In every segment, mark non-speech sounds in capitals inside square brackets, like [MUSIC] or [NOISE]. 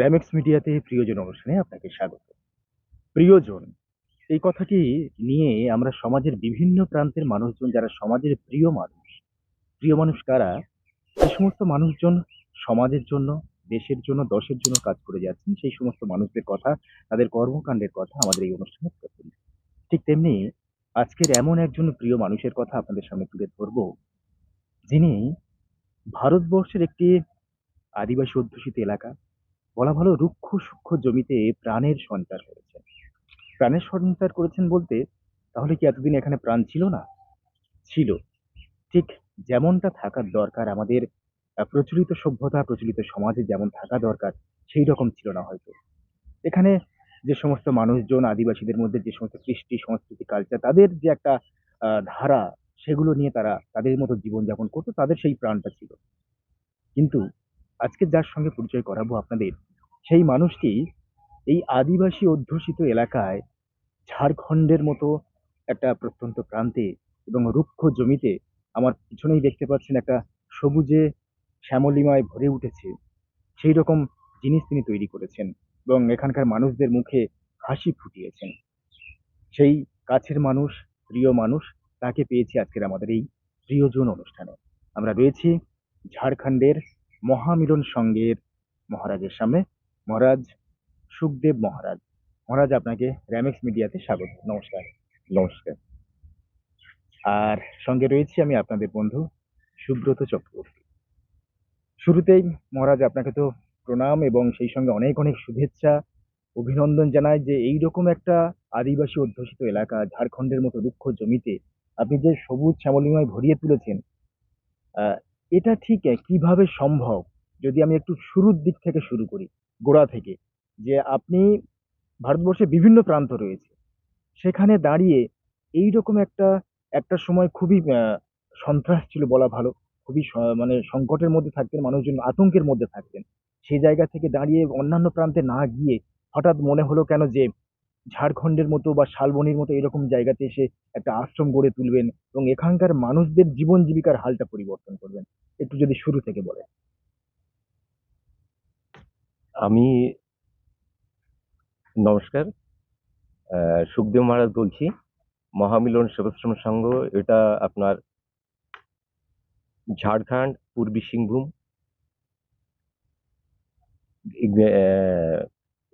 র্যামেক্স মিডিয়াতে প্রিয়জন অনুষ্ঠানে আপনাকে স্বাগত। প্রিয়জন, এই কথাটি নিয়ে আমরা সমাজের বিভিন্ন প্রান্তের মানুষজন, যারা সমাজের প্রিয় মানুষ প্রিয় মানুষ কারা? যে সমস্ত মানুষজন সমাজের জন্য, দেশের জন্য, দশের জন্য কাজ করে যাচ্ছেন, সেই সমস্ত মানুষদের কথা, তাদের কর্মকাণ্ডের কথা আমাদের এই অনুষ্ঠানে ঠিক তেমনি আজকের এমন একজন প্রিয় মানুষের কথা আপনাদের সামনে তুলে ধরব, যিনি ভারতবর্ষের একটি আদিবাসী অধ্যুষিত এলাকা বলা ভালো রুক্ষ সূক্ষ্ম জমিতে প্রাণের সঞ্চার করেছেন প্রাণের সঞ্চার করেছেন বলতে, তাহলে কি এতদিন এখানে প্রাণ ছিল না? ছিল। ঠিক যেমনটা থাকার দরকার আমাদের প্রচলিত সভ্যতা, প্রচলিত সমাজে যেমন থাকা দরকার, সেই রকম ছিল না হয়তো। এখানে যে সমস্ত মানুষজন, আদিবাসীদের মধ্যে যে সমস্ত কৃষ্টি, সংস্কৃতি কালচার তাদের যে একটা ধারা, সেগুলো নিয়ে তারা তাদের মতো জীবনযাপন করতো, তাদের সেই প্রাণটা ছিল। কিন্তু আজকে যার সঙ্গে পরিচয় করাবো আপনাদের সেই মানুষটি এই আদিবাসী অধ্যুষিত এলাকায় ঝাড়খণ্ডের মতো একটা প্রত্যন্ত প্রান্তে এবং রুক্ষ জমিতে আমার পিছনেই দেখতে পাচ্ছেন একটা সবুজে শ্যামলিমায় ভরে উঠেছে। সেই রকম জিনিস তিনি তৈরি করেছেন এবং এখানকার মানুষদের মুখে হাসি ফুটিয়েছেন। সেই কাছের মানুষ, প্রিয় মানুষ তাকে পেয়েছি আজকের আমাদের এই প্রিয়জন অনুষ্ঠানে। আমরা রয়েছি ঝাড়খণ্ডের মহামিলন সঙ্গের মহারাজের সামনে। মহারাজ সুখদেব মহারাজ। মহারাজ, আপনাকে র্যামেক্স মিডিয়াতে স্বাগত। নমস্কার। নমস্কার। আর সঙ্গে রয়েছি আমি আপনাদের বন্ধু সুব্রত চক্রবর্তী। শুরুতেই মহারাজ, আপনাকে তো প্রণাম এবং সেই সঙ্গে অনেক অনেক শুভেচ্ছা, অভিনন্দন জানায় যে এই রকম একটা আদিবাসী অধ্যুষিত এলাকা, ঝাড়খণ্ডের মতো রুক্ষ জমিতে আপনি যে সবুজ শ্যামলিমায় ভরিয়ে তুলেছেন এটা ঠিক কীভাবে সম্ভব? যদি আমি একটু শুরুর দিক থেকে শুরু করি। গোড়া থেকে যে আপনি ভারতবর্ষে বিভিন্ন প্রান্ত রয়েছে। সেখানে দাঁড়িয়ে এই রকম একটা একটা সময় খুবই সন্ত্রাস ছিল বলা ভালো। খুবই মানে সংকটের মধ্যে থাকতেন, মানুষজন আতঙ্কের মধ্যে থাকতেন। সেই জায়গা থেকে দাঁড়িয়ে অন্যান্য প্রান্তে না গিয়ে হঠাৎ মনে হলো কেন যে ঝাড়খণ্ডের মতো বা শালবনির মতো এরকম জায়গাতে এসে একটা আশ্রম গড়ে তুলবেন এবং এখানকার মানুষদের জীবন জীবিকার হালটা পরিবর্তন করবেন। একটু যদি শুরু থেকে বলেন। আমি নমস্কার সুখদেব মহারাজ বলছি। মহামিলন সেবাশ্রম সংঘ, এটা আপনার ঝাড়খণ্ড, পূর্বী সিংভূম।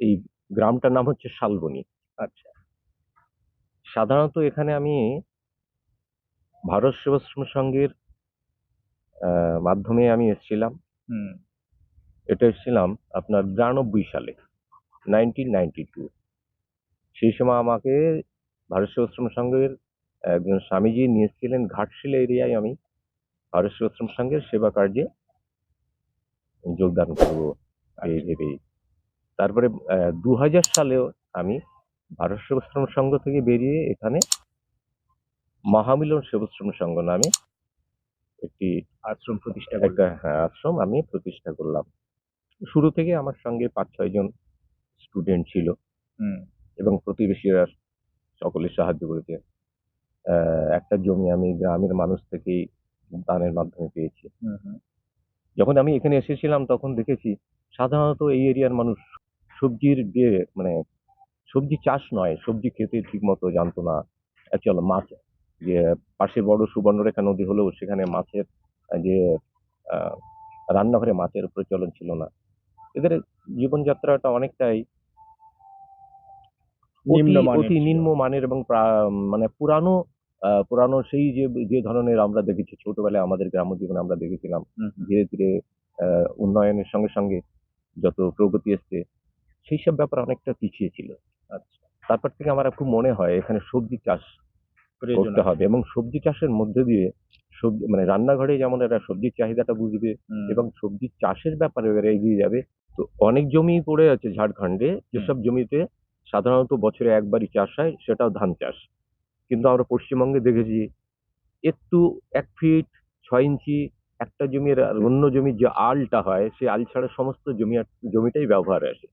এই গ্রামটার নাম হচ্ছে শালবনি। আচ্ছা। সাধারণত এখানে আমি ভারত সেবাশ্রম সংঘের মাধ্যমে আমি এসেছিলাম। এটা এসেছিলাম আপনার বিরানব্বই সালে নাইনটিন নাইনটি টু সেই সময় আমাকে ভারত সেবাশ্রম সংঘের একজন স্বামীজি নিয়ে এসেছিলেন ঘাটশিলা এরিয়ায় আমি ভারত সেবাশ্রম সংঘের সেবা কার্যে যোগদান করব এই ভেবেই। তারপরে দু হাজার সালেও আমি ভারত সেবাশ্রম সংঘ থেকে বেরিয়ে এখানে মহামিলন সেবাশ্রম সংঘ নামে একটি আশ্রম প্রতিষ্ঠা একটা হ্যাঁ, আশ্রম আমি প্রতিষ্ঠা করলাম। শুরু থেকে আমার সঙ্গে পাঁচ ছয় জন স্টুডেন্ট ছিল। এবং প্রতিবেশীরা সকলে সাহায্য করেছে। একটা জমি আমি গ্রামের মানুষ থেকেই দানের মাধ্যমে পেয়েছি। যখন আমি এখানে এসেছিলাম তখন দেখেছি সাধারণত এই এরিয়ার মানুষ সবজির যে মানে সবজি চাষ নয় সবজি খেতে ঠিক মতো জানতো না। অ্যাকচুয়াল মাছ যে পাশে বড় সুবর্ণরেখা নদী হলেও সেখানে মাছের যে আহ, রান্নাঘরে মাছের প্রচলন ছিল না। এদের জীবনযাত্রাটা অনেকটাই অতি। নিম্ন মানের এবং মানে পুরানো পুরানো সেই যে যে ধরনের আমরা দেখেছি ছোটবেলায় আমাদের গ্রাম্য জীবনে আমরা দেখেছিলাম। ধীরে ধীরে উন্নয়নের সঙ্গে সঙ্গে যত প্রগতি এসছে সেই সব ব্যাপার অনেকটা পিছিয়ে ছিল। আচ্ছা। তারপর থেকে আমার খুব মনে হয় এখানে সবজি চাষ করতে হবে এবং সবজি চাষের মধ্যে দিয়ে সবজি মানে রান্নাঘরে যেমন একটা সবজির চাহিদাটা বুঝবে এবং সবজি চাষের ব্যাপারে এগিয়ে যাবে তো অনেক জমি পড়ে আছে ঝাড়খণ্ডে যেসব জমিতে সাধারণত বছরে একবারই চাষ হয় সেটাও ধান চাষ। কিন্তু আমরা পশ্চিমবঙ্গে দেখেছি একটু এক ফিট ছয় ইঞ্চি একটা জমির অন্য জমির যে আলটা হয় সেই আল ছাড়া সমস্ত জমি জমিটাই ব্যবহারে আসে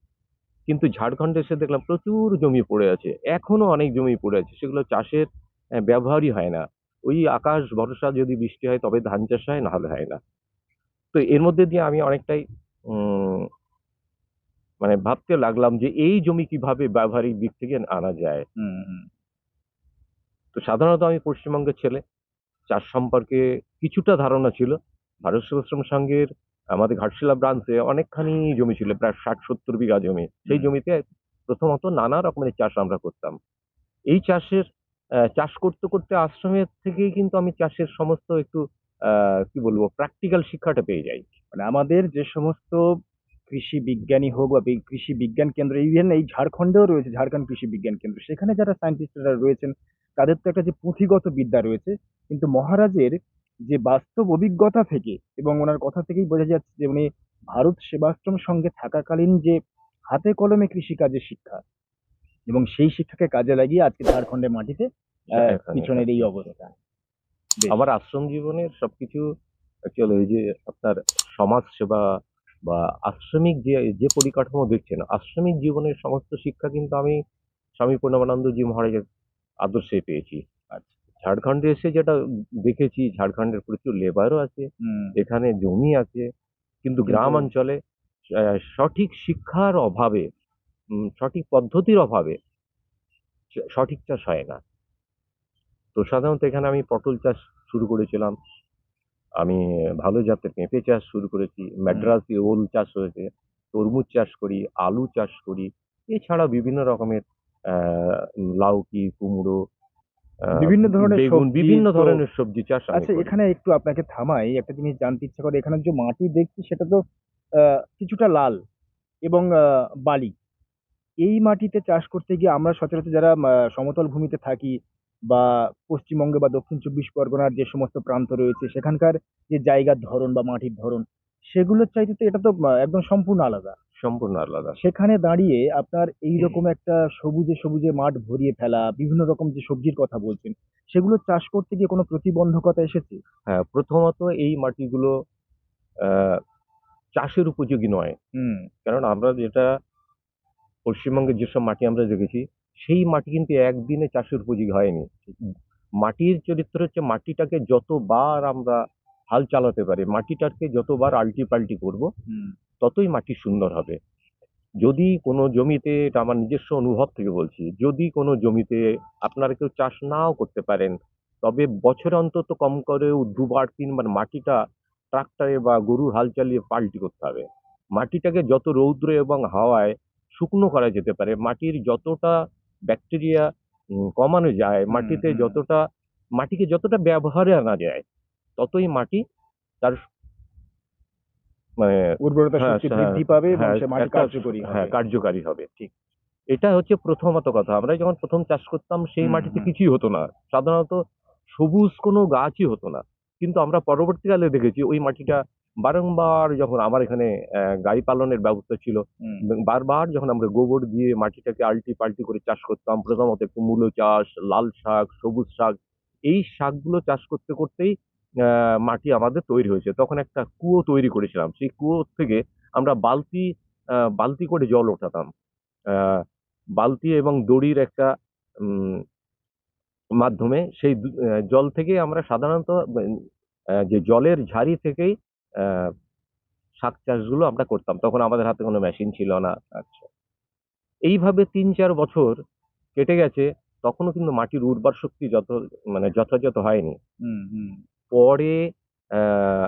কিন্তু ঝাড়খণ্ডে এসে দেখলাম প্রচুর জমি পড়ে আছে। এখনও অনেক জমি পড়ে আছে সেগুলো চাষের ব্যবহারই হয় না। ওই আকাশ ভরসা যদি বৃষ্টি হয় তবে ধান চাষ হয় না হলে হয় না। তো এর মধ্যে দিয়ে আমি অনেকটাই উম, মানে ভাবতে লাগলাম যে এই জমি কীভাবে ব্যবহারিক দিক থেকে আনা যায়। তো সাধারণত আমি পশ্চিমবঙ্গের ছেলে। চাষ সম্পর্কে কিছুটা ধারণা ছিল। ভারত সেবাশ্রম সংঘের আমাদের ঘাটশিলা ব্রাঞ্চে অনেকখানি জমি ছিল প্রায় ষাট সত্তর বিঘা জমি। সেই জমিতে প্রথমত নানা রকমের চাষ আমরা করতাম। এই চাষের চাষ করতে করতে আশ্রমের থেকেই কিন্তু আমি চাষের সমস্ত একটু আহ, কি বলব প্র্যাকটিক্যাল শিক্ষাটা পেয়ে যাই। মানে আমাদের যে সমস্ত কৃষি বিজ্ঞানী হোক বা কৃষি বিজ্ঞান কেন্দ্র ইভেন এই ঝাড়খণ্ডেও রয়েছে ঝাড়খণ্ড কৃষি বিজ্ঞান কেন্দ্র। সেখানে যারা সায়েন্টিস্টরা রয়েছেন তাদের তো একটা যে পুঁথিগত বিদ্যা রয়েছে। কিন্তু মহারাজের যে বাস্তব অভিজ্ঞতা থেকে এবং ওনার কথা থেকেই বোঝা যাচ্ছে যে উনি ভারত সেবাশ্রম সঙ্গে থাকাকালীন যে হাতে কলমে কৃষিকাজের শিক্ষা এবং সেই শিক্ষাকে কাজে লাগিয়ে আজকে ঝাড়খণ্ডের মাটিতে পিছনের এই অবস্থা। আমার আশ্রম জীবনের সবকিছু অ্যাকচুয়ালি এই যে আপনার সমাজ সেবা বা আশ্রমিক যে যে পরিকাঠামো দেখছেন আশ্রমিক জীবনের সমস্ত শিক্ষা কিন্তু আমি স্বামী পূর্ণমানন্দজি মহারাজের আদর্শে পেয়েছি। আচ্ছা। ঝাড়খণ্ডে এসে যেটা দেখেছি ঝাড়খণ্ডের প্রচুর লেবারও আছে এখানে জমি আছে কিন্তু গ্রাম অঞ্চলে সঠিক শিক্ষার অভাবে সঠিক পদ্ধতির অভাবে সঠিক চাষ হয় না। তো সাধারণত এখানে আমি পটল চাষ শুরু করেছিলাম। আমি ভালো জাতের পেঁপে চাষ শুরু করেছি ম্যাড্রাসি ওল চাষ হয়েছে তরমুজ চাষ করি আলু চাষ করি এছাড়া বিভিন্ন রকমের লাউকি কুমড়ো বিভিন্ন ধরনের বিভিন্ন ধরনের সবজি চাষ আচ্ছা এখানে একটু আপনাকে থামাই একটা জিনিস জানতে ইচ্ছা করে এখানে যে মাটি দেখছি সেটা তো কিছুটা লাল এবং বালি। এই মাটিতে চাষ করতে গিয়ে আমরা সচরাচর যারা সমতল ভূমিতে থাকি বা পশ্চিমবঙ্গে বা দক্ষিণ চব্বিশ পরগনার যে সমস্ত প্রান্ত রয়েছে সেখানকার যে জায়গার ধরন বা মাটির ধরন সেগুলোর চাইতে তো এটা তো একদম সম্পূর্ণ আলাদা। সম্পূর্ণ আলাদা। সেখানে দাঁড়িয়ে আপনার এই রকম একটা সবুজে সবুজে মাঠ ভরিয়ে ফেলা বিভিন্ন রকম যে সবজির কথা বলছেন সেগুলো চাষ করতে গিয়ে কোনো প্রতিবন্ধকতা এসেছে? হ্যাঁ প্রথমত এই মাটিগুলো চাষের উপযোগী নয়। হুম। কারণ আমরা যেটা পশ্চিমবঙ্গের যেসব মাটি আমরা দেখেছি সেই মাটি কিন্তু একদিনে চাষের উপযোগী হয়নি। মাটির চরিত্র হচ্ছে মাটিটাকে যতবার আমরা হাল চালাতে পারি মাটিটাকে যতবার আল্টি পাল্টি করব ততই মাটি সুন্দর হবে। যদি কোনো জমিতে এটা আমার নিজস্ব অনুভব থেকে বলছি যদি কোনো জমিতে আপনারা কেউ চাষ নাও করতে পারেন তবে বছরে অন্তত কম করেও দুবার তিনবার মাটিটা ট্রাক্টরে বা গরুর হাল চালিয়ে পাল্টি করতে হবে। মাটিটাকে যত রৌদ্র এবং হাওয়ায় শুকনো করা যেতে পারে মাটির যতটা ব্যাকটেরিয়া কমানো যায় মাটিতে যতটা মাটিকে যতটা ব্যবহারে আনা যায় ততই মাটি তার মানে উর্বরতা হ্যাঁ, শক্তি হ্যাঁ, বৃদ্ধি পাবে এবং সে মাটি কার্যকরী হ্যাঁ কার্যকারী হবে ঠিক। এটা হচ্ছে প্রথমত কথা। আমরা যখন প্রথম চাষ করতাম সেই মাটিতে কিছুই হতো না। সাধারণত সবুজ কোনো গাছই হতো না। কিন্তু আমরা পরবর্তীকালে দেখেছি ওই মাটিটা বারংবার যখন আমার এখানে গাই পালনের ব্যবস্থা ছিল বারবার যখন আমরা গোবর দিয়ে মাটিটাকে আলটি পাল্টি করে চাষ করতাম প্রথমত একটু মূলো চাষ লাল শাক সবুজ শাক এই শাকগুলো চাষ করতে করতেই মাটি আমাদের তৈরি হয়েছে। তখন একটা কুয়ো তৈরি করেছিলাম। সেই কুয়ো থেকে আমরা বালতি বালতি করে জল ওঠাতাম। বালতি এবং দড়ির একটা মাধ্যমে সেই জল থেকে আমরা সাধারণত যে জলের ঝাড়ি থেকেই শাক চাষগুলো আমরা করতাম। তখন আমাদের হাতে কোনো মেশিন ছিল না। আচ্ছা। এইভাবে তিন চার বছর কেটে গেছে। তখনও কিন্তু মাটির উর্বর শক্তি যত মানে যথাযথ হয়নি। পরে আহ,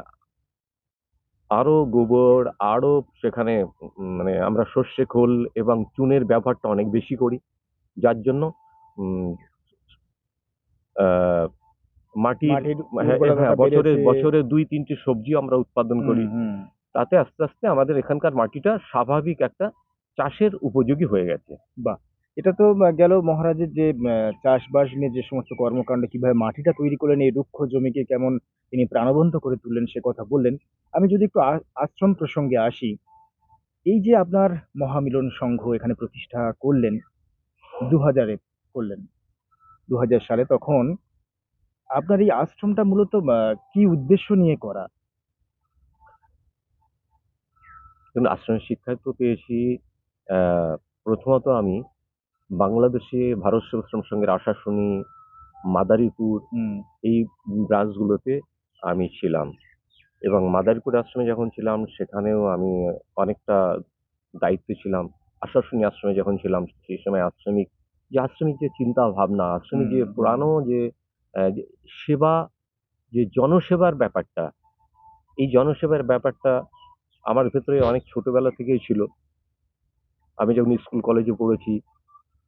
আরও গোবর আরও সেখানে মানে আমরা সর্ষে খোল এবং চুনের ব্যবহারটা অনেক বেশি করি। যার জন্য মাটির মাটির হ্যাঁ, হ্যাঁ, বছরে বছরে দুই তিনটি সবজি আমরা উৎপাদন করি। তাতে আস্তে আস্তে আমাদের এখানকার মাটিটা স্বাভাবিক একটা চাষের উপযোগী হয়ে গেছে। বা এটা তো গেল মহারাজের যে চাষবাস নিয়ে যে সমস্ত কর্মকাণ্ড কীভাবে মাটিটা তৈরি করলেন এই রুক্ষ জমিকে কেমন তিনি প্রাণবন্ত করে তুললেন সে কথা বললেন। আমি যদি একটু আশ্রম প্রসঙ্গে আসি এই যে আপনার মহামিলন সংঘ এখানে প্রতিষ্ঠা করলেন দু হাজারে করলেন দু হাজার সালে তখন আপনার এই আশ্রমটা মূলত কি উদ্দেশ্য নিয়ে করা? কিন্তু আশ্রমের শিক্ষায় তো পেয়েছি প্রথমত আমি বাংলাদেশে ভারত সেবাশ্রম সঙ্গের আশাশুনি মাদারীপুর এই ব্রাঞ্চগুলোতে আমি ছিলাম। এবং মাদারীপুর আশ্রমে যখন ছিলাম সেখানেও আমি অনেকটা দায়িত্বে ছিলাম। আশ্বাসনী আশ্রমে যখন ছিলাম সেই সময় আশ্রমিক যে আশ্রমিক যে চিন্তা ভাবনা আশ্রমিক যে। পুরানো যে সেবা যে জনসেবার ব্যাপারটা এই জনসেবার ব্যাপারটা আমার ভেতরে অনেক ছোটবেলা থেকেই ছিল। আমি যখন স্কুল কলেজে পড়েছি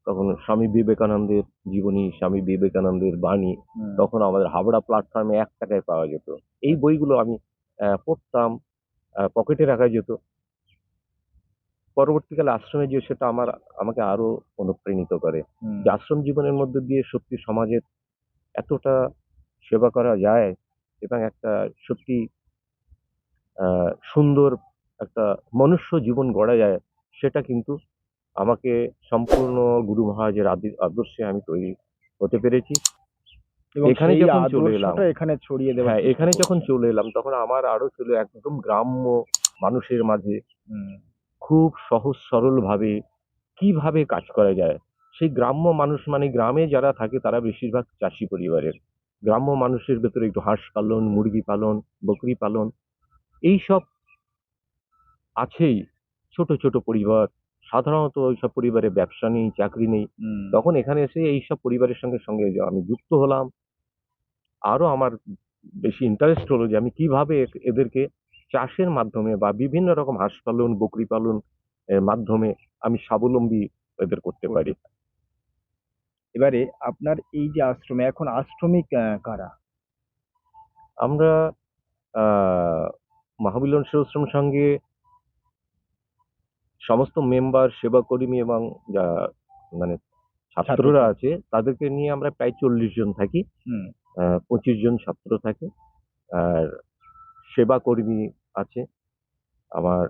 তখন স্বামী বিবেকানন্দের জীবনী স্বামী বিবেকানন্দের বাণী তখন আমাদের হাবড়া প্ল্যাটফর্মে এক টাকায় পাওয়া যেত। এই বইগুলো আমি পড়তাম পকেটে রাখা যেত। পরবর্তীকালে আশ্রমে যে সেটা আমার আমাকে আরও অনুপ্রাণিত করে। যে আশ্রম জীবনের মধ্যে দিয়ে সত্যি সমাজের এতটা সেবা করা যায় এবং একটা সত্যি আহ, সুন্দর একটা মনুষ্য জীবন গড়া যায় সেটা কিন্তু আমাকে সম্পূর্ণ গুরু মহারাজের আদর্শে আমি তৈরি হতে পেরেছি। এখানে যখন চলে এলাম এখানে ছড়িয়ে দেওয়া হ্যাঁ এখানে যখন চলে এলাম তখন আমার আরও ছিল একদম গ্রাম্য মানুষের মাঝে খুব সহজ সরল ভাবে কীভাবে কাজ করা যায় সেই গ্রাম্য মানুষ মানে গ্রামে যারা থাকে তারা বেশিরভাগ চাষি পরিবারের। গ্রাম্য মানুষের ভেতরে একটু হাঁস পালন মুরগি পালন বকরি পালন এই সব আছেই। ছোট ছোট পরিবার সাধারণত ওইসব পরিবারে ব্যবসা নেই চাকরি নেই। তখন এখানে এসে এই সব পরিবারের সঙ্গে সঙ্গে আমি যুক্ত হলাম আরও আমার বেশি ইন্টারেস্ট হলো যে আমি কীভাবে এদেরকে চাষের মাধ্যমে বা বিভিন্ন রকম হাঁস পালন বকরি পালন এর মাধ্যমে আমি স্বাবলম্বী এদের করতে পারি। এবারে আপনার এই যে আশ্রমে এখন আশ্রমিক কারা? আমরা মহামিলন সেবাশ্রম সঙ্গে সমস্ত মেম্বার সেবাকর্মী এবং যা মানে ছাত্ররা আছে তাদেরকে নিয়ে আমরা প্রায় চল্লিশ জন থাকি। পঁচিশ জন ছাত্র থাকে। আর সেবা কর্মী আছে। আমার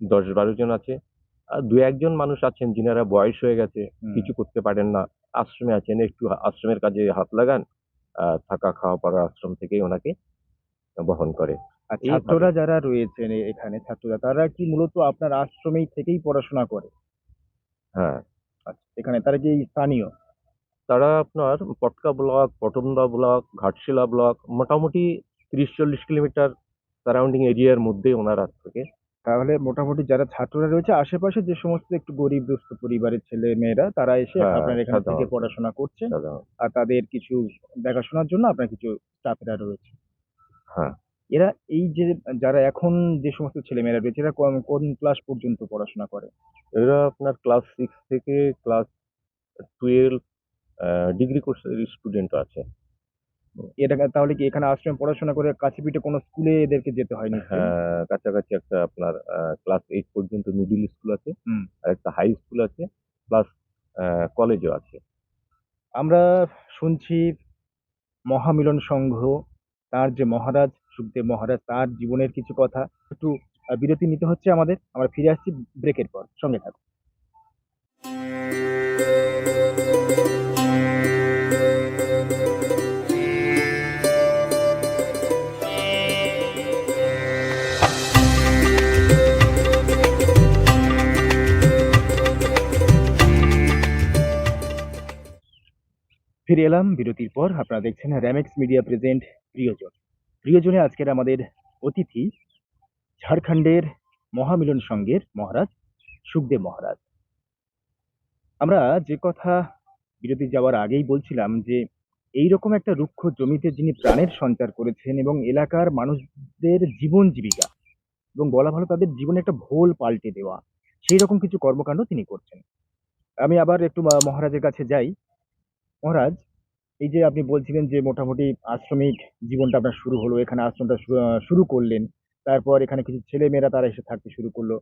দশ বারো জন আছে। আর দু একজন মানুষ আছেন যিনারা বয়স হয়ে গেছে কিছু করতে পারেন না। আশ্রমে আছেন একটু আশ্রমের কাজে হাত লাগান থাকা খাওয়া পড়া আশ্রম থেকেই ওনাকে বহন করে। আর ছাত্ররা যারা রয়েছেন এখানে ছাত্ররা তারা কি মূলত আপনার আশ্রমেই থেকেই পড়াশোনা করে? হ্যাঁ। আচ্ছা এখানে তারা কি স্থানীয়? তারা আপনার Potka block Patamda block Ghatshila block মোটামুটি তিরিশ চল্লিশ কিলোমিটার সারাউন্ডিং এরিয়ার মধ্যে ওনারা থাকে তাহলে মোটামুটি যারা ছাত্ররা রয়েছে আশেপাশে যে সমস্ত একটু গরিব দুস্থ পরিবারের ছেলে মেয়েরা তারা এসে হ্যাঁ, আপনার এখান থেকে সাধারণত। পড়াশোনা করছে সাধারণত। আর তাদের কিছু দেখাশোনার জন্য আপনার কিছু স্টাফেরা রয়েছে হ্যাঁ এরা এই যে যারা এখন যে সমস্ত ছেলেমেয়েরা রয়েছে এরা কোন- কোন ক্লাস পর্যন্ত পড়াশোনা করে এরা আপনার ক্লাস সিক্স থেকে ক্লাস টুয়েলভ ডিগ্রি কোর্সের স্টুডেন্ট আছে এটা তাহলে কি এখানে আশ্রমে পড়াশোনা করে কাছে পিঠে কোনো স্কুলে এদেরকে যেতে হয় নিশ্চয়ই? হ্যাঁ কাছাকাছি একটা আপনার ক্লাস এইট পর্যন্ত মিডিল স্কুল আছে আর একটা হাই স্কুল আছে প্লাস কলেজও আছে। আমরা শুনছি মহামিলন সংঘ তার যে মহারাজ সুখদেব মহারাজ তার জীবনের কিছু কথা। একটু বিরতি নিতে হচ্ছে আমাদের আমরা ফিরে আসছি ব্রেকের পর সঙ্গে থাকুন। ফিরে এলাম, বিরতির পর আপনারা দেখছেন র্যামেক্স মিডিয়া প্রেজেন্ট প্রিয়জন। প্রিয়জনে আজকের আমাদের অতিথি ঝাড়খণ্ডের মহামিলন সংঘের মহারাজ সুখদেব মহারাজ। আমরা যে কথা বিরতি যাওয়ার আগেই বলছিলাম যে এই রকম একটা রুক্ষ জমিতে যিনি প্রাণের সঞ্চার করেছেন এবং এলাকার মানুষদের জীবন জীবিকা এবং বলা ভালো তাদের জীবনে একটা ভোল পাল্টে দেওয়া সেই রকম কিছু কর্মকাণ্ড তিনি করছেন। আমি আবার একটু মহারাজের কাছে যাই। মহারাজ, এই যে আপনি বলছিলেন যে মোটামুটি আশ্রমিক জীবনটা আপনার শুরু হলো, এখানে আশ্রমটা শুরু করলেন, তারপর এখানে কিছু ছেলে মেয়েরা তারা এসে থাকতে শুরু করল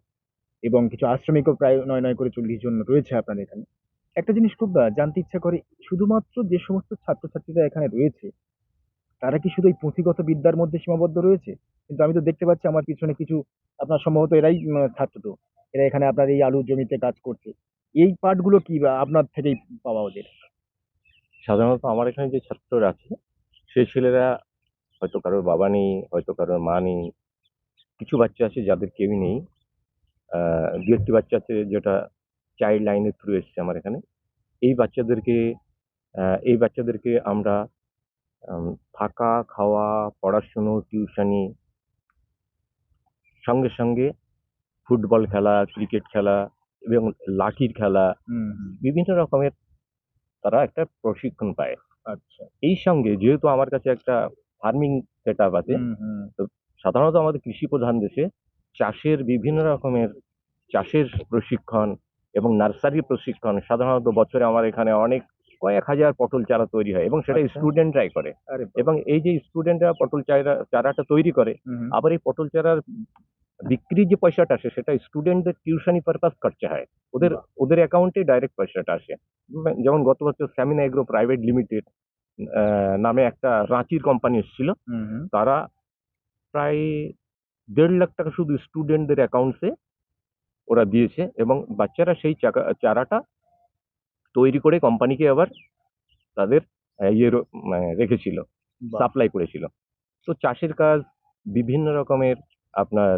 এবং কিছু আশ্রমিকও প্রায় নয় নয় করে চল্লিশ জন রয়েছে আপনার এখানে। একটা জিনিস খুব জানতে ইচ্ছা করে, শুধুমাত্র যে সমস্ত ছাত্রছাত্রীরা এখানে রয়েছে, তারা কি শুধু এই পুঁথিগত বিদ্যার মধ্যে সীমাবদ্ধ রয়েছে? কিন্তু আমি তো দেখতে পাচ্ছি আমার পিছনে কিছু আপনার সম্ভবত এরাই ছাত্র তো এরা এখানে আপনার এই আলু জমিতে কাজ করছে। এই পার্টগুলো কি আপনার থেকেই পাওয়া ওদের? সাধারণত আমার এখানে যে ছাত্ররা আছে সেই ছেলেরা হয়তো কারোর বাবা নেই হয়তো কারোর মা নেই। কিছু বাচ্চা আছে যাদের কেউই নেই। দু একটি বাচ্চা আছে যেটা চাইল্ড লাইনের থ্রু এসছে আমার এখানে। এই বাচ্চাদেরকে এই বাচ্চাদেরকে আমরা থাকা খাওয়া পড়াশুনো টিউশনি সঙ্গে সঙ্গে ফুটবল খেলা ক্রিকেট খেলা এবং লাঠির খেলা বিভিন্ন রকমের তারা একটা প্রশিক্ষণ পায়। আচ্ছা। এই সঙ্গে যেহেতু আমার কাছে একটা ফার্মিং সেট আপ আছে হুম সাধারণত আমাদের কৃষি প্রধান দেশে চাষের বিভিন্ন রকমের চাষের প্রশিক্ষণ এবং নার্সারি প্রশিক্ষণ সাধারণত বছরে আমার এখানে অনেক কয়েক হাজার পটল চারা তৈরি হয় এবং সেটা আচ্ছা। স্টুডেন্টরাই করে। এবং এই যে স্টুডেন্টরা পটল চারা চারাটা তৈরি করে। আবার এই পটল চারার বিক্রির যে পয়সাটা আসে সেটা স্টুডেন্টদের টিউশনি পারপাস খরচা হয়। ওদের ওদের অ্যাকাউন্টে ডাইরেক্ট পয়সাটা আসে। যেমন গত বছর স্যামিনা এগ্রো প্রাইভেট লিমিটেড নামে একটা রাঁচির কোম্পানি এসেছিল। তারা প্রায় দেড় লাখ টাকা শুধু স্টুডেন্টদের অ্যাকাউন্টসে ওরা দিয়েছে এবং বাচ্চারা সেই চাকা চারাটা তৈরি করে কোম্পানিকে আবার তাদের ইয়ে মানে রেখেছিল সাপ্লাই করেছিল। তো চাষের কাজ বিভিন্ন রকমের আপনার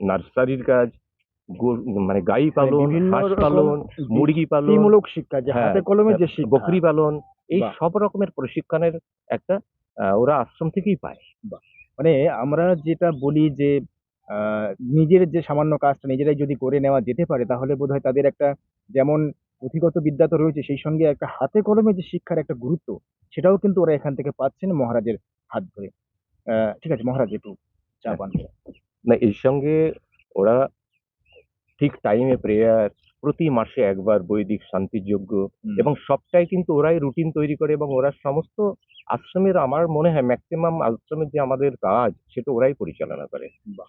নার্সারির কাজ মানে গাই পালন বিভিন্ন হাঁস পালন মুরগি পালন শিক্ষা যে হ্যাঁ, হাতে কলমে যে বকরি পালন এই সব রকমের প্রশিক্ষণের একটা ওরা আশ্রম থেকেই পায়। মানে আমরা যেটা বলি যে আহ, নিজের যে সামান্য কাজটা নিজেরাই যদি করে নেওয়া যেতে পারে তাহলে বোধহয় তাদের একটা যেমন পুঁথিগত বিদ্যা তো রয়েছে সেই সঙ্গে একটা হাতে কলমে যে শিক্ষার একটা গুরুত্ব সেটাও কিন্তু ওরা এখান থেকে পাচ্ছেন মহারাজের হাত ধরে। আহ, ঠিক আছে মহারাজ একটু চা পান করুন। না এর সঙ্গে ওরা ঠিক টাইমে প্রেয়ার প্রতি মাসে একবার বৈদিক শান্তিযজ্ঞ এবং সবটাই কিন্তু ওরাই রুটিন তৈরি করে এবং ওরা সমস্ত আশ্রমের আমার মনে হয় ম্যাক্সিমাম আশ্রমের যে আমাদের কাজ সেটা ওরাই পরিচালনা করে। বাহ।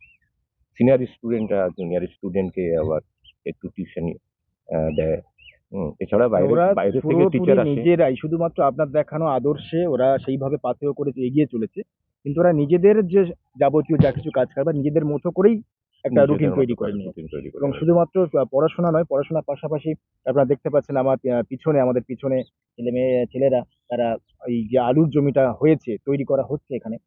সিনিয়র স্টুডেন্টরা জুনিয়র স্টুডেন্টকে আবার একটু টিউশন দেয়। এছাড়া বাইরে ওরা বাইরে থেকে টিচার আসে। নিজেরাই শুধুমাত্র আপনার দেখানো আদর্শে ওরা সেইভাবে পাথেয় করে এগিয়ে চলেছে। কিন্তু ওরা নিজেদের যে যাবতীয় যা কিছু কাজ কারবার নিজেদের মতো করেই একটা রুটিন তৈরি করে করে এবং শুধুমাত্র পড়াশোনা নয় পড়াশোনার পাশাপাশি আপনারা দেখতে পাচ্ছেন আমার পিছনে আমাদের পিছনে ছেলে মেয়ে ছেলেরা তারা এই যে আলুর জমিটা হয়েছে তৈরি করা হচ্ছে এখানে।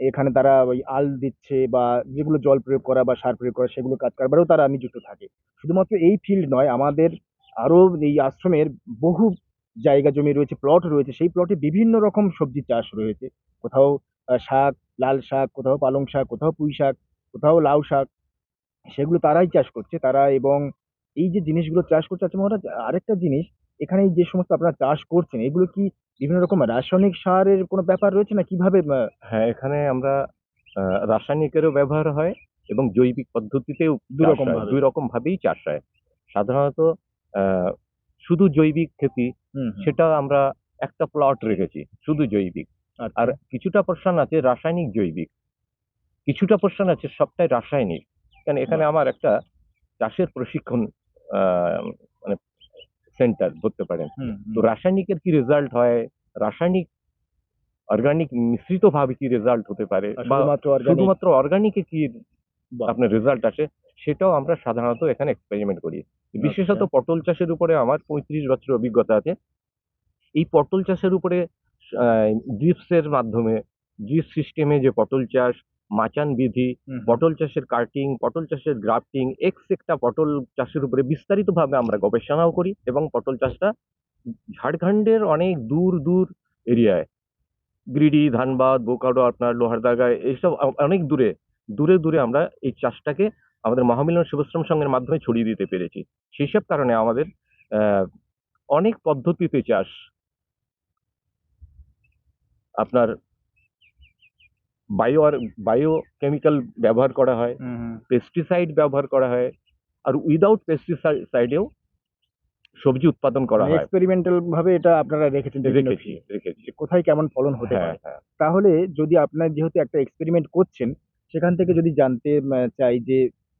এখানে তারা ওই আল দিচ্ছে বা যেগুলো জল প্রয়োগ করা বা সার প্রয়োগ করা সেগুলো কাজ কারবারেও তারা নিযুক্ত থাকে। শুধুমাত্র এই ফিল্ড নয় আমাদের আরও এই আশ্রমের বহু জায়গা জমি রয়েছে প্লট রয়েছে সেই প্লটে বিভিন্ন রকম সবজি চাষ রয়েছে। কোথাও শাক লাল শাক কোথাও পালং শাক কোথাও পুঁই শাক কোথাও লাউ শাক সেগুলো তারাই চাষ করছে। তারা এবং এই যে জিনিসগুলো চাষ করছে আচ্ছা মহারাজ আরেকটা জিনিস এখানে যে সমস্ত আপনারা চাষ করছেন এগুলো কি বিভিন্ন রকম রাসায়নিক সারের কোনো ব্যাপার রয়েছে না কীভাবে হ্যাঁ এখানে আমরা আহ, রাসায়নিকেরও ব্যবহার হয় এবং জৈবিক পদ্ধতিতেও দুই রকম দুই রকম ভাবেই চাষ হয়। সাধারণত আহ, শুধু জৈবিক খেতি সেটা আমরা একটা প্লট রেখেছি শুধু জৈবিক। আর কিছুটা পোর্শন আছে রাসায়নিক জৈবিক। কিছুটা পোর্শন আছে সবটাই রাসায়নিক। কারণ এখানে আমার একটা চাষের প্রশিক্ষণ মানে সেন্টার ধরতে পারেন। তো রাসায়নিকের কি রেজাল্ট হয়? রাসায়নিক অর্গানিক মিশ্রিত ভাবে কি রেজাল্ট হতে পারে? শুধুমাত্র অর্গানিকে কি আপনার রেজাল্ট আসে? সেটাও আমরা সাধারণত এখানে এক্সপেরিমেন্ট করি। বিশেষত আচ্ছা। পটল চাষের উপরে আমার পঁয়ত্রিশ বছর অভিজ্ঞতা আছে। এই পটল চাষের উপরে ড্রিপসের মাধ্যমে ড্রিপ সিস্টেমে যে পটল চাষ মাচান বিধি পটল চাষের কাটিং পটল চাষের গ্রাফটিং এক্স একটা পটল চাষের উপরে বিস্তারিতভাবে আমরা গবেষণাও করি এবং পটল চাষটা ঝাড়খণ্ডের অনেক দূর দূর এরিয়ায়। গ্রিডি ধানবাদ বোকারো আপনার লোহারদাগায় এইসব অনেক দূরে দূরে দূরে আমরা এই চাষটাকে আমাদের মহামিলন শুভশ্রম সংঘের মাধ্যমে ছড়িয়ে দিতে পেরেছি। সেই সব কারণে আমাদের অনেক পদ্ধতিতে চাষ আপনার বায়ো আর বায়ো কেমিক্যাল ব্যবহার করা হয় পেস্টিসাইড ব্যবহার করা হয় আর উইদাউট পেস্টিসাইডেও সবজি উৎপাদন করা মানে হয়। এক্সপেরিমেন্টাল ভাবে এটা আপনারা রেখেছেন রেখেছি রেখেছি। কোথায় কেমন ফলন হতে হ্যাঁ পারে। হ্যাঁ। তাহলে যদি আপনার যেহেতু একটা এক্সপেরিমেন্ট করছেন সেখান থেকে যদি জানতে চাই যে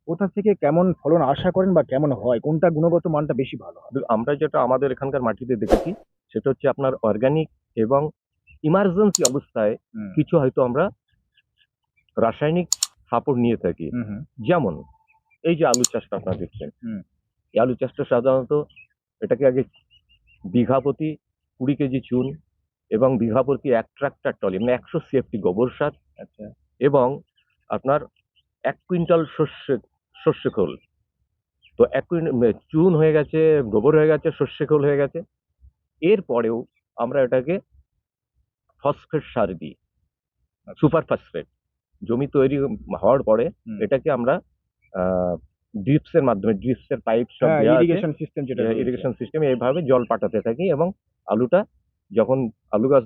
কোথা থেকে কেমন ফলন আশা করেন বা কেমন হয় কোনটা গুণগত মানটা বেশি ভালো হয় আমরা যেটা আমাদের এখানকার মাটিতে দেখেছি সেটা হচ্ছে আপনার অর্গানিক এবং ইমার্জেন্সি অবস্থায় কিছু হয়তো আমরা রাসায়নিক সাপোর্ট নিয়ে থাকি। যেমন এই যে আলু চাষটা আপনারা দেখছেন। এই আলু চাষটা সাধারণত এটাকে আগে বিঘা প্রতি কুড়ি কেজি চুন এবং বিঘা প্রতি এক ট্রাক্টর টলি মানে একশো সিএফটি গোবর সার আচ্ছা। এবং আপনার এক কুইন্টাল শস্য শস্য খোল। তো এক কুইন্টাল চুন হয়ে গেছে গোবর হয়ে গেছে শস্য খোল হয়ে গেছে। এরপরেও আমরা এটাকে ফসফেট সার দিই সুপার ফসফেট জমি তৈরি হওয়ার পরে এটাকে আমরা আহ, ড্রিপস এর মাধ্যমে ড্রিপস এর পাইপ সব ইরিগেশন সিস্টেম যেটা ইরিগেশন সিস্টেম এইভাবে জল পাঠাতে থাকি এবং আলুটা যখন আলু গাছ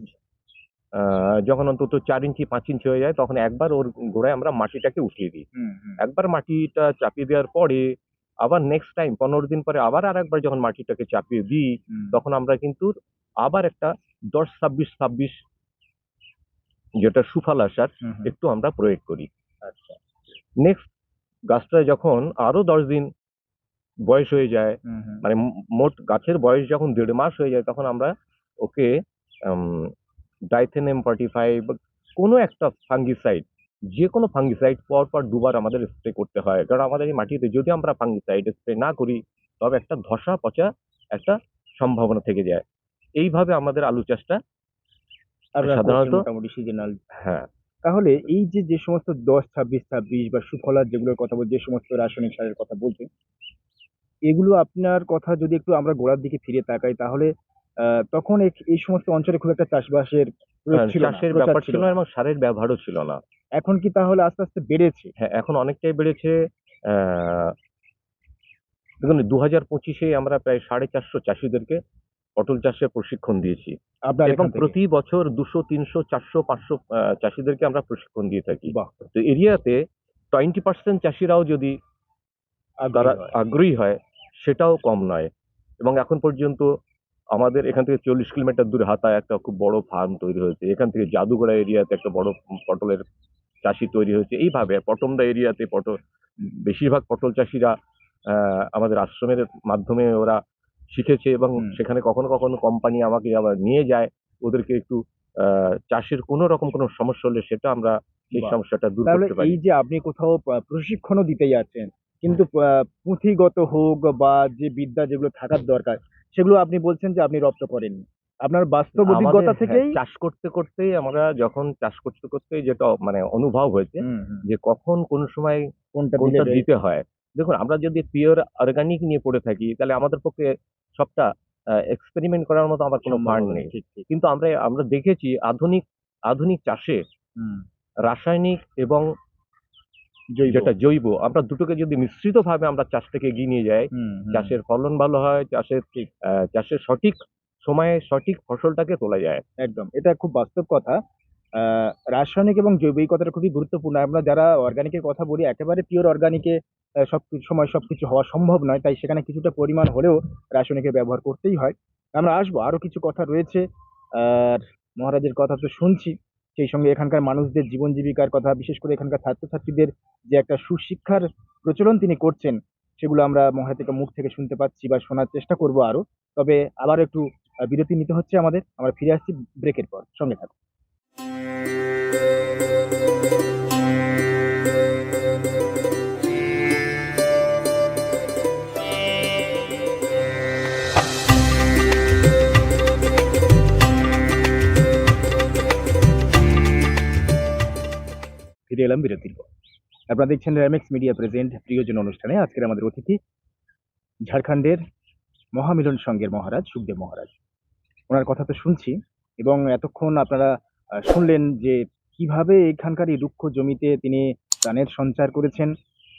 যখন অন্তত চার ইঞ্চি পাঁচ ইঞ্চি হয়ে যায় তখন একবার ওর গোড়ায় আমরা মাটিটাকে উঠিয়ে দিই। একবার মাটিটা চাপিয়ে দেওয়ার পরে আবার নেক্সট টাইম পনেরো দিন পরে আবার আর একবার যখন মাটিটাকে চাপিয়ে দিই তখন আমরা কিন্তু আবার একটা দশ ছাব্বিশ ছাব্বিশ যেটা সুফল আসার। একটু আমরা প্রয়োগ করি আচ্ছা নেক্সট গাছটা যখন আরও দশ দিন বয়স হয়ে যায়। মানে মোট গাছের বয়স যখন দেড় মাস হয়ে যায় তখন আমরা ওকে ডাইথেনেম ফর্টি ফাইভ কোনো একটা ফাঙ্গিসাইড যে কোনো ফাঙ্গিসাইড পর পর দুবার আমাদের স্প্রে করতে হয় কারণ আমাদের এই মাটিতে যদি আমরা ফাঙ্গিসাইড স্প্রে না করি তবে একটা ধসা পচা একটা সম্ভাবনা থেকে যায় এইভাবে আমাদের আলু চাষটা সাধারণত- মোটামুটি সিজনাল হ্যাঁ। তাহলে এই যে যে সমস্ত দশ ছাব্বিশ ছাব্বিশ বা সুফলার যেগুলোর কথা বল যে সমস্ত রাসায়নিক সারের কথা বলছেন এগুলো আপনার কথা যদি একটু আমরা গোড়ার দিকে ফিরে তাকাই তাহলে তখন এই- সমস্ত অঞ্চলে খুব একটা চাষবাসের প্রয়োগ ছিল চাষের ব্যাপার এবং সারের ব্যবহারও ছিল না। এখন কি তাহলে আস্তে আস্তে বেড়েছে? হ্যাঁ এখন অনেকটাই বেড়েছে আহ, দেখুন দু হাজার পঁচিশে আমরা প্রায় সাড়ে চারশো চাষিদেরকে পটল চাষের প্রশিক্ষণ দিয়েছি। এবং প্রতি বছর দুশো তিনশো চারশো পাঁচশো চাষিদেরকে আমরা প্রশিক্ষণ দিয়ে থাকি। তো এরিয়াতে টোয়েন্টি পার্সেন্ট চাষিরাও যদি আগ্রহী তারা হয়। আগ্রহী হয় সেটাও কম নয়। এবং এখন পর্যন্ত আমাদের এখান থেকে চল্লিশ কিলোমিটার দূরে হাতায় একটা খুব বড় ফার্ম তৈরি হয়েছে। এখান থেকে জাদুগড়া এরিয়াতে একটা বড় পটলের চাষি তৈরি হয়েছে। এইভাবে পটমদা এরিয়াতে পটল বেশিরভাগ পটল চাষিরা আহ, আমাদের আশ্রমের মাধ্যমে ওরা শিখেছে এবং সেখানে কখনো কখনো কোম্পানি আমাকে আবার নিয়ে যায়। ওদেরকে একটু চাষের কোনো রকম কোনো সমস্যা হলে সেটা আমরা বাহ। সমস্যাটা দূর করতে পারি। এই যে আপনি কোথাও প্রশিক্ষণও দিতে যাচ্ছেন কিন্তু আহ, পুঁথিগত হোক বা যে বিদ্যা যেগুলো থাকার দরকার সেগুলো আপনি বলছেন যে আপনি রপ্ত করেননি। আপনার বাস্তব অভিজ্ঞতা হ্যাঁ, থেকেই চাষ করতে করতেই আমরা যখন চাষ করতে করতেই যেটা মানে অনুভব হয়েছে। যে কখন কোন সময় কোনটা দিতে হয়। দেখুন আমরা যদি পিওর অর্গানিক নিয়ে পড়ে থাকি তাহলে আমাদের পক্ষে সবটা এক্সপেরিমেন্ট করার মতো আমার কোনো ফান্ড নেই। কিন্তু আমরা আমরা দেখেছি আধুনিক আধুনিক চাষে রাসায়নিক এবং যেটা জৈব আমরা দুটোকে যদি মিশ্রিত ভাবে আমরা চাষটাকে এগিয়ে নিয়ে যাই। চাষের ফলন ভালো হয় চাষের ঠিক। আহ, চাষের সঠিক সময়ে সঠিক ফসলটাকে তোলা যায়। একদম এটা খুব বাস্তব কথা। রাসায়নিক এবং জৈবিক কথাটা খুবই গুরুত্বপূর্ণ। আমরা যারা অর্গানিকের কথা বলি, একেবারে পিওর অর্গানিকে সব সময় সবকিছু হওয়া সম্ভব নয়। তাই সেখানে কিছুটা পরিমাণ হলেও রাসায়নিকের ব্যবহার করতেই হয়। আমরা আসব, আরও কিছু কথা রয়েছে। আর মহারাজের কথা তো শুনছি। সেই সঙ্গে এখানকার মানুষদের জীবন জীবিকার কথা, বিশেষ করে এখানকার ছাত্রছাত্রীদের যে একটা সুশিক্ষার প্রচলন তিনি করছেন, সেগুলো আমরা মহারাজ থেকে মুখ থেকে শুনতে পাচ্ছি বা শোনার চেষ্টা করব আরও। তবে আবার একটু বিরতি নিতে হচ্ছে আমাদের। আমরা ফিরে আসছি ব্রেকের পর। সঙ্গে থাকুন। এলাম বিরতির পর। আপনারা দেখছেন র্যামেক্স মিডিয়া প্রেজেন্ট প্রিয়জন অনুষ্ঠানে। আজকের আমাদের অতিথি ঝাড়খণ্ডের মহামিলন সংঘের মহারাজ, সুখদেব মহারাজ। ওনার কথা তো শুনছি এবং এতক্ষণ আপনারা শুনলেন যে কীভাবে এখানকার এই রুক্ষ জমিতে তিনি প্রাণের সঞ্চার করেছেন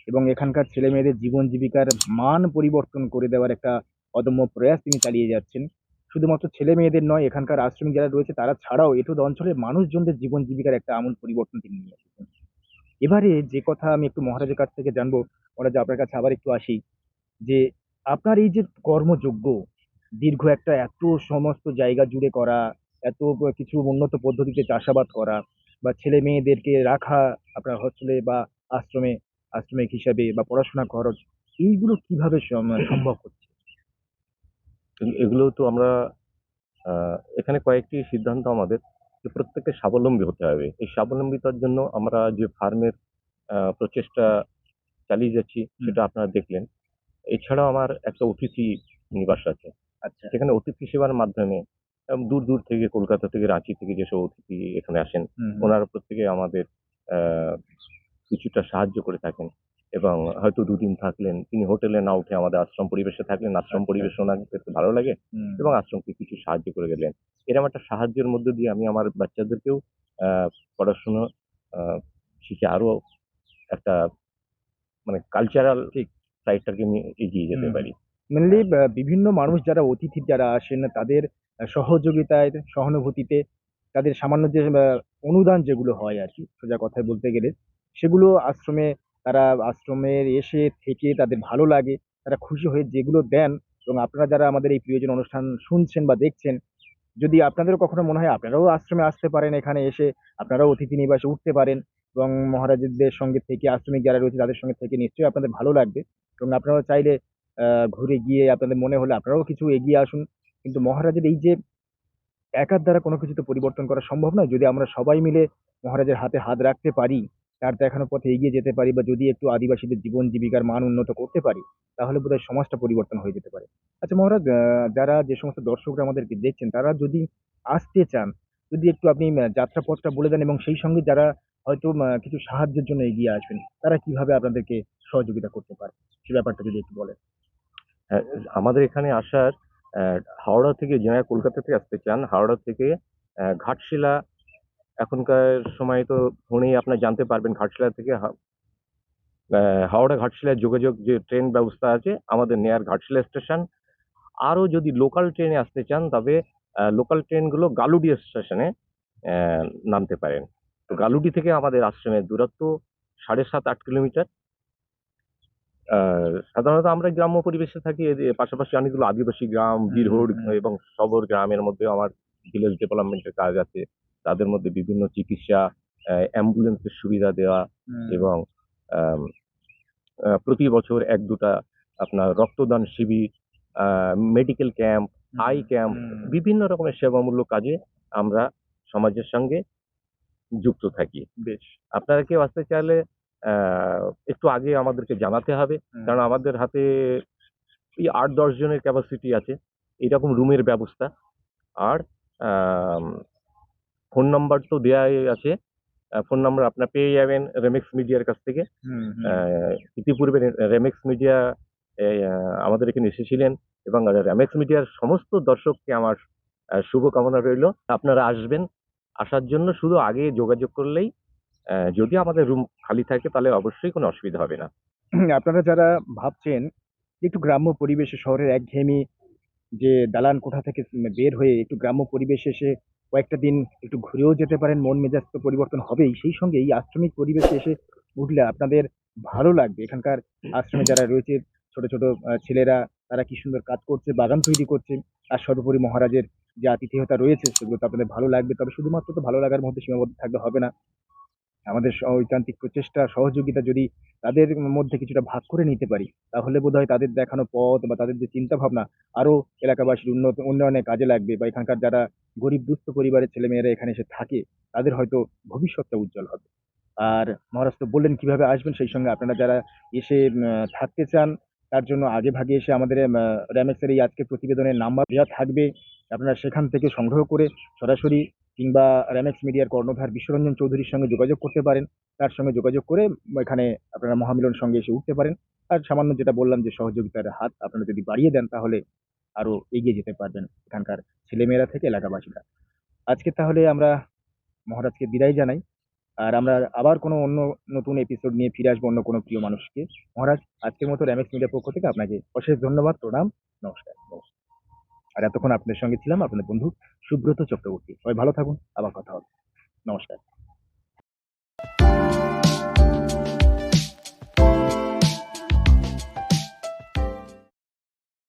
এবং এখানকার ছেলে মেয়েদের জীবন জীবিকার মান পরিবর্তন করে দেওয়ার একটা অদম্য প্রয়াস তিনি চালিয়ে যাচ্ছেন? শুধুমাত্র ছেলে মেয়েদের নয়, এখানকার আশ্রমিক যারা রয়েছে তারা ছাড়াও এটুদ অঞ্চলের মানুষজনদের জীবন জীবিকার একটা আমূল পরিবর্তন তিনি নিয়ে এসেছেন। এবারে যে কথা আমি একটু মহারাজের কাছ থেকে জানব, মহারাজ আপনার কাছে আবার একটু আসি, যে আপনার এই যে কর্মযোগ্য দীর্ঘ একটা এত সমস্ত জায়গা জুড়ে করা, এত কিছু উন্নত পদ্ধতিতে চাষাবাদ করা বা ছেলে মেয়েদেরকে রাখা আপনার হস্টেলে বা আশ্রমে আশ্রমিক হিসাবে বা পড়াশোনা খরচ এইগুলো কীভাবে [CLEARS THROAT] সম্ভব হচ্ছে? এগুলো তো আমরা এখানে কয়েকটি সিদ্ধান্ত আমাদের যে প্রত্যেককে স্বাবলম্বী হতে হবে। এই স্বাবলম্বিতার জন্য আমরা যে ফার্মের প্রচেষ্টা চালিয়ে যাচ্ছি সেটা আপনারা দেখলেন। এছাড়াও আমার একটা অতিথি নিবাস আছে। আচ্ছা। সেখানে অতিথি সেবার মাধ্যমে উম, দূর দূর থেকে কলকাতা থেকে রাঁচি থেকে যেসব অতিথি এখানে আসেন। ওনারা প্রত্যেকে আমাদের কিছুটা সাহায্য করে থাকেন এবং হয়তো দুদিন থাকলেন তিনি হোটেলে না উঠে আমাদের আশ্রম পরিবেশে থাকলেন আশ্রম আচ্ছা। পরিবেশ ওনাকে ভালো লাগে এবং আশ্রমকে কিছু সাহায্য করে গেলেন এরকম একটা সাহায্যের মধ্যে দিয়ে আমি আমার বাচ্চাদেরকেও পড়াশুনো শিখে আরও একটা মানে কালচারাল ঠিক। সাইটটাকে নিয়ে এগিয়ে যেতে পারি মেনলি বিভিন্ন মানুষ যারা অতিথি যারা আসেন তাদের সহযোগিতায়, সহানুভূতিতে তাদের সামান্য যে অনুদান যেগুলো হয় আর কি, সোজা কথায় বলতে গেলে, সেগুলো আশ্রমে তারা আশ্রমের এসে থেকে তাদের ভালো লাগে, তারা খুশি হয়ে যেগুলো দেন এবং আপনারা যারা আমাদের এই প্রিয়জন অনুষ্ঠান শুনছেন বা দেখছেন, যদি আপনাদেরও কখনো মনে হয় আপনারাও আশ্রমে আসতে পারেন এখানে এসে, আপনারাও অতিথি নিবাসে উঠতে পারেন এবং মহারাজদের সঙ্গে থেকে, আশ্রমিক যারা রয়েছে তাদের সঙ্গে থেকে নিশ্চয়ই আপনাদের ভালো লাগবে এবং আপনারাও চাইলে ঘুরে গিয়ে আপনাদের মনে হলে আপনারাও কিছু এগিয়ে আসুন। কিন্তু মহারাজের এই যে একার দ্বারা কোনো কিছু তো পরিবর্তন করা সম্ভব নয় যদি আমরা সবাই মিলে মহারাজের হাতে হাত রাখতে পারি তার দেখানো পথে এগিয়ে যেতে পারি বা যদি একটু আদিবাসীদের জীবন জীবিকার মান উন্নত করতে পারি তাহলে বোধহয় সমাজটা পরিবর্তন হয়ে যেতে পারে। আচ্ছা মহারাজ যারা যে সমস্ত দর্শকরা আমাদেরকে দেখছেন তারা যদি আসতে চান যদি একটু আপনি যাত্রাপথটা বলে দেন এবং সেই সঙ্গে যারা হয়তো কিছু সাহায্যের জন্য এগিয়ে আসবেন তারা কীভাবে আপনাদেরকে সহযোগিতা করতে পারে সে ব্যাপারটা যদি একটু বলেন। হ্যাঁ, আমাদের এখানে আসার হাওড়া থেকে যারা কলকাতা থেকে আসতে চান, হাওড়া থেকে ঘাটশিলা, এখনকার সময় তো ফোনেই আপনার জানতে পারবেন ঘাটশিলা থেকে হাওড়া ঘাটশিলার যোগাযোগ যে ট্রেন ব্যবস্থা আছে, আমাদের নেয়ার ঘাটশিলা স্টেশন আরও যদি লোকাল ট্রেনে আসতে চান, তবে লোকাল ট্রেনগুলো গালুডি স্টেশনে নামতে পারেন। তো গালুডি থেকে আমাদের আশ্রমের দূরত্ব সাড়ে সাত আট কিলোমিটার। সাধারণত আমরা গ্রাম্য পরিবেশে থাকি পাশাপাশি অনেকগুলো আদিবাসী গ্রাম হুম, এবং শবর গ্রামের মধ্যে আমার ভিলেজ ডেভেলপমেন্টের কাজ আছে। তাদের মধ্যে বিভিন্ন চিকিৎসা অ্যাম্বুলেন্সের সুবিধা দেওয়া এবং প্রতি বছর এক দুটা আপনার রক্তদান শিবির মেডিকেল ক্যাম্প আই ক্যাম্প বিভিন্ন রকমের সেবামূলক কাজে আমরা সমাজের সঙ্গে যুক্ত থাকি। বেশ। আপনারা কেউ আসতে চাইলে একটু আগে আমাদেরকে জানাতে হবে। কারণ আমাদের হাতে এই আট দশ জনের ক্যাপাসিটি আছে। এরকম রুমের ব্যবস্থা। আর ফোন নাম্বার তো দেওয়াই আছে। ফোন নাম্বার আপনার পেয়ে যাবেন রেমেক্স মিডিয়ার কাছ থেকে। ইতিপূর্বে রেমেক্স মিডিয়া আমাদের এখানে এসেছিলেন এবং রেমেক্স মিডিয়ার সমস্ত দর্শককে আমার শুভকামনা রইল। আপনারা আসবেন। আসার জন্য শুধু আগে যোগাযোগ করলেই যদি আমাদের রুম খালি থাকে, তাহলে অবশ্যই কোনো অসুবিধা হবে না। আপনারা যারা ভাবছেন একটু গ্রাম্য পরিবেশে শহরের একঘেয়েমি যে দালান কোঠা থেকে বের হয়ে একটু গ্রাম্য পরিবেশে এসে কয়েকটা দিন একটু ঘুরেও যেতে পারেন, মন মেজাজ তো পরিবর্তন হবেই। সেই সঙ্গে এই আশ্রমিক পরিবেশে এসে উঠলে আপনাদের ভালো লাগবে। এখানকার আশ্রমে যারা রয়েছে, ছোট ছোট ছেলেরা, তারা কি সুন্দর কাজ করছে, বাগান তৈরি করছে, আর সর্বোপরি মহারাজের যে আতিথেয়তা রয়েছে, সেগুলো তো আপনাদের ভালো লাগবে। তবে শুধুমাত্র তো ভালো লাগার মধ্যে সীমাবদ্ধ থাকলে হবে না। আমাদের ঐকান্তিক প্রচেষ্টা, সহযোগিতা যদি তাদের মধ্যে কিছুটা ভাগ করে নিতে পারি, তাহলে বোধ হয় তাদের দেখানো পথ বা তাদের যে চিন্তাভাবনা আরও এলাকাবাসীর উন্নত উন্নয়নে কাজে লাগবে বা এখানকার যারা গরিব দুস্থ পরিবারের ছেলেমেয়েরা এখানে এসে থাকে, তাদের হয়তো ভবিষ্যৎটা উজ্জ্বল হবে। আর মহারাষ্ট্র বললেন, কীভাবে আসবেন? সেই সঙ্গে আপনারা যারা এসে থাকতে চান, তার জন্য আগে ভাগে এসে আমাদের র্যামেক্সের এই আজকের প্রতিবেদনের নাম্বার দেওয়া থাকবে। আপনারা সেখান থেকে সংগ্রহ করে সরাসরি কিংবা র্যামেক্স মিডিয়ার কর্ণধার বিশ্বরঞ্জন চৌধুরীর সঙ্গে যোগাযোগ করতে পারেন। তার সঙ্গে যোগাযোগ করে এখানে আপনারা মহামিলন সঙ্গে এসে উঠতে পারেন। আর সামান্য যেটা বললাম যে সহযোগিতার হাত আপনারা যদি বাড়িয়ে দেন তাহলে আরও এগিয়ে যেতে পারবেন এখানকার ছেলেমেয়েরা থেকে এলাকাবাসীরা। আজকে তাহলে আমরা মহারাজকে বিদায় জানাই। আর আমরা আবার কোনো অন্য নতুন এপিসোড নিয়ে ফিরে আসব অন্য কোনো প্রিয় মানুষকে। মহারাজ, আজকের মতো র্যামেক্স মিডিয়ার পক্ষ থেকে আপনাকে অশেষ ধন্যবাদ, প্রণাম নমস্কার নমস্কার। আর এতক্ষণ আপনাদের সঙ্গে ছিলাম আপনাদের বন্ধু সুব্রত চক্রবর্তী। সবাই ভালো থাকুন, আবার কথা হবে। নমস্কার।